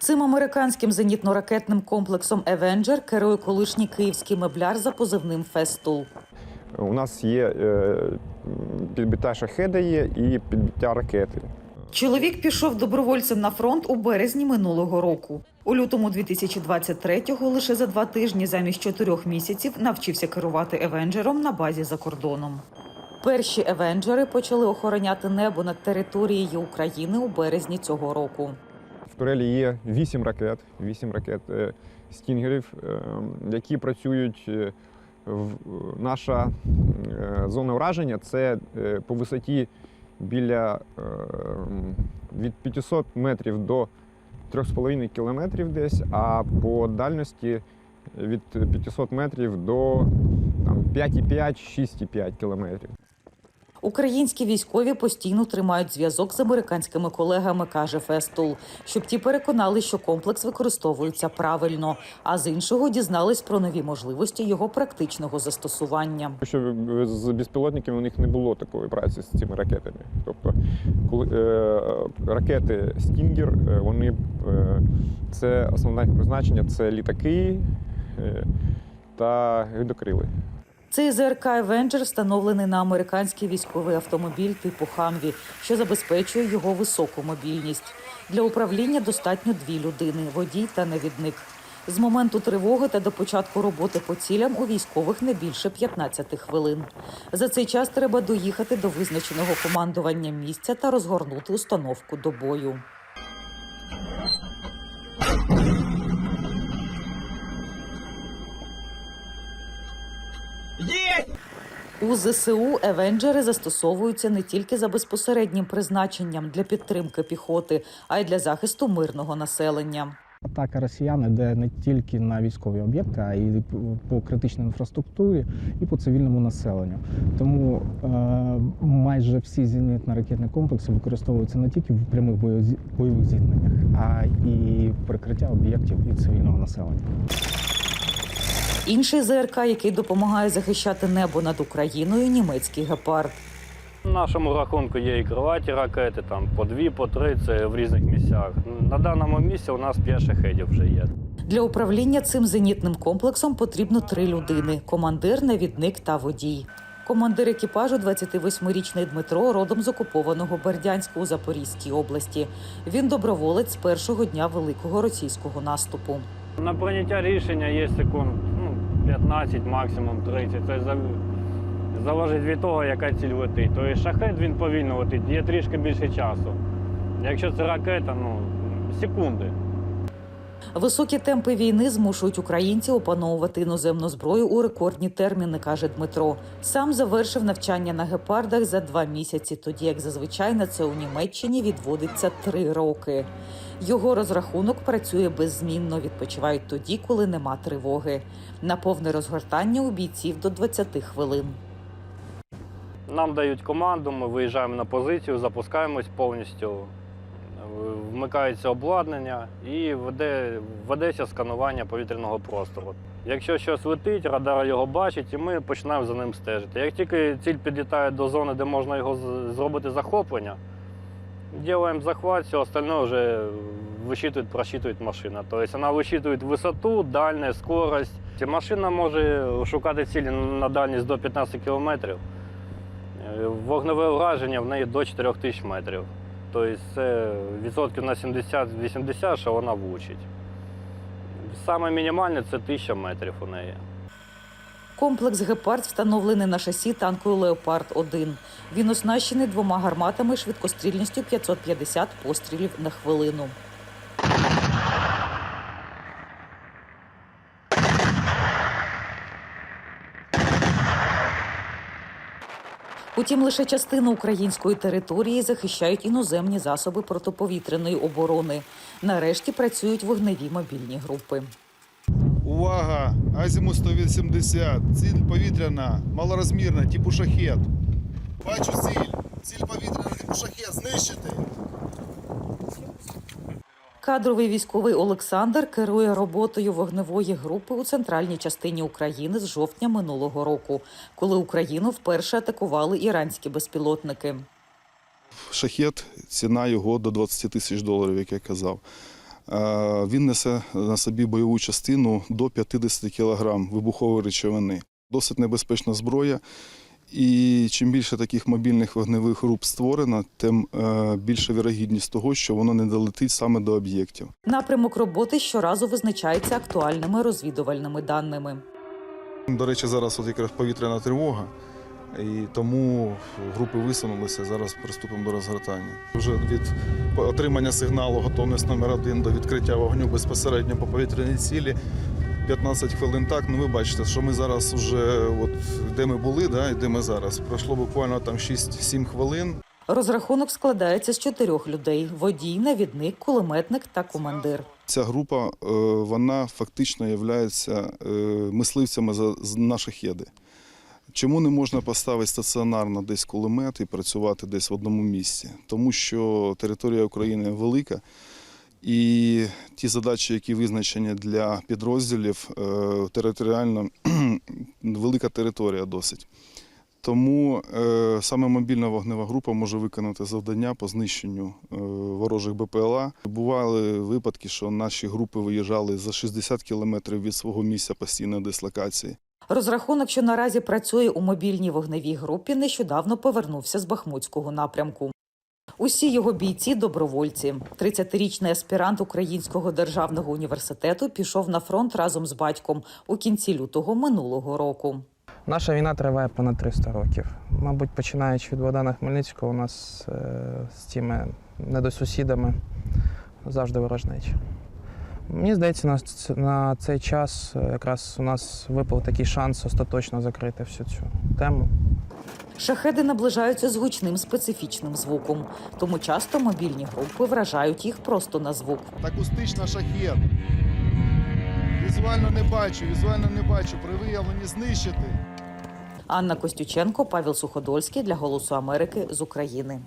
Цим американським зенітно-ракетним комплексом Евенджер керує колишній київський мебляр за позивним Фестул. У нас є е, підбиття шахеда є і підбиття ракети. Чоловік пішов добровольцем на фронт у березні минулого року. У лютому 2023-го лише за два тижні замість чотирьох місяців навчився керувати Евенджером на базі за кордоном. Перші Евенджери почали охороняти небо над територією України у березні цього року. Турелі є вісім ракет, вісім ракет е, стінгерів, е, які працюють. е, в- Наша зона враження це по висоті біля від 500 метрів до 3,5 кілометрів десь, а по дальності від 500 метрів до 5,5-6,5 кілометрів. Українські військові постійно тримають зв'язок з американськими колегами, каже Фестул, щоб ті переконали, що комплекс використовується правильно, а з іншого дізнались про нові можливості його практичного застосування. Тому що з безпілотниками у них не було такої праці з цими ракетами. Тобто, коли е, ракети Стінгер, е, вони е, це основне їх призначення це літаки е, та гидокрили. Цей ЗРК Евенджер встановлений на американський військовий автомобіль типу Хамві, що забезпечує його високу мобільність. Для управління достатньо дві людини водій та навідник. З моменту тривоги та до початку роботи по цілям у військових не більше 15 хвилин. За цей час треба доїхати до визначеного командування місця та розгорнути установку до бою. У ЗСУ Евенджери застосовуються не тільки за безпосереднім призначенням для підтримки піхоти, а й для захисту мирного населення. Атака росіян іде не тільки на військові об'єкти, а й по критичній інфраструктурі і по цивільному населенню. Тому е, майже всі зенітно-ракетні комплекси використовуються не тільки в прямих бойових зіткненнях, а і прикриття об'єктів і цивільного населення. Інший ЗРК, який допомагає захищати небо над Україною, німецький гепард. В нашому рахунку є і крилаті ракети, там по дві, по три, це в різних місцях. На даному місці у нас п'ять шахедів вже є. Для управління цим зенітним комплексом потрібно три людини: командир, навідник та водій. Командир екіпажу 28-річний Дмитро родом з окупованого Бердянська у Запорізькій області. Він доброволець з першого дня великого російського наступу. На прийняття рішення є секунд 15, максимум 30. Це залежить від того, яка ціль летить. Тобто шахет він повільно летить, є трішки більше часу. Якщо це ракета, ну секунди. Високі темпи війни змушують українців опановувати іноземну зброю у рекордні терміни, каже Дмитро. Сам завершив навчання на гепардах за два місяці, тоді як зазвичай на це у Німеччині відводиться три роки. Його розрахунок працює беззмінно, відпочивають тоді, коли нема тривоги. На повне розгортання у бійців до 20 хвилин. Нам дають команду, ми виїжджаємо на позицію, запускаємось повністю, вмикається обладнання і веде, ведеться сканування повітряного простору. Якщо щось летить, радар його бачить, і ми починаємо за ним стежити. Як тільки ціль підлітає до зони, де можна його зробити захоплення, робимо захват, все остальне вже вичитує, просчитує машина. Тобто вона вичитує висоту, дальність, скорость. Машина може шукати цілі на дальність до 15 кілометрів. Е, Вогневе враження в неї до 4 тисяч метрів. Тобто це відсотків на 70-80, що вона влучить. Саме мінімальне це 1000 метрів у неї. Комплекс гепард встановлений на шасі танку Леопард 1 Він оснащений двома гарматами швидкострільністю 550 пострілів на хвилину. Утім, лише частину української території захищають іноземні засоби протиповітряної оборони. Нарешті працюють вогневі мобільні групи. Увага! Азіму 180. Ціль повітряна, малорозмірна, типу шахет. Бачу ціль. Ціль повітряна, типу шахет. Знищити. Кадровий військовий Олександр керує роботою вогневої групи у центральній частині України з жовтня минулого року, коли Україну вперше атакували іранські безпілотники. Шахет, ціна його до 20 тисяч доларів, як я казав. Е, Він несе на собі бойову частину до 50 кг вибухової речовини. Досить небезпечна зброя. І чим більше таких мобільних вогневих груп створено, тим е, більша вірогідність того, що воно не долетить саме до об'єктів. Напрямок роботи щоразу визначається актуальними розвідувальними даними. До речі, зараз от якраз повітряна тривога, і тому групи висунулися. Зараз приступимо до розгортання. Вже від отримання сигналу готовність номер один до відкриття вогню безпосередньо по повітряній цілі. 15 хвилин так. Ну ви бачите, що ми зараз вже от де ми були, да, і де ми зараз. Пройшло буквально там 6-7 хвилин. Розрахунок складається з чотирьох людей: водій, навідник, кулеметник та командир. Ця група е, вона фактично є мисливцями за з наших єди. Чому не можна поставити стаціонарно десь кулемет і працювати десь в одному місці? Тому що територія України велика, і ті задачі, які визначені для підрозділів, е, територіально велика територія досить. Тому е, саме мобільна вогнева група може виконати завдання по знищенню е, ворожих БПЛА. Бували випадки, що наші групи виїжджали за 60 кілометрів від свого місця постійної дислокації. Розрахунок, що наразі працює у мобільній вогневій групі, нещодавно повернувся з Бахмутського напрямку. Усі його бійці добровольці. 30-річний аспірант Українського державного університету пішов на фронт разом з батьком у кінці лютого минулого року. Наша війна триває понад 300 років. Мабуть, починаючи від Богдана Хмельницького, у нас е, з цими недосусідами завжди ворожнеча. Мені здається, на, на цей час якраз у нас випав такий шанс остаточно закрити всю цю тему. Шахеди наближаються з гучним специфічним звуком, тому часто мобільні групи вражають їх просто на звук. Акустична шахет. Візуально не бачу, візуально не бачу. При виявленні знищити. Анна Костюченко, Павел Суходольський для Голосу Америки з України.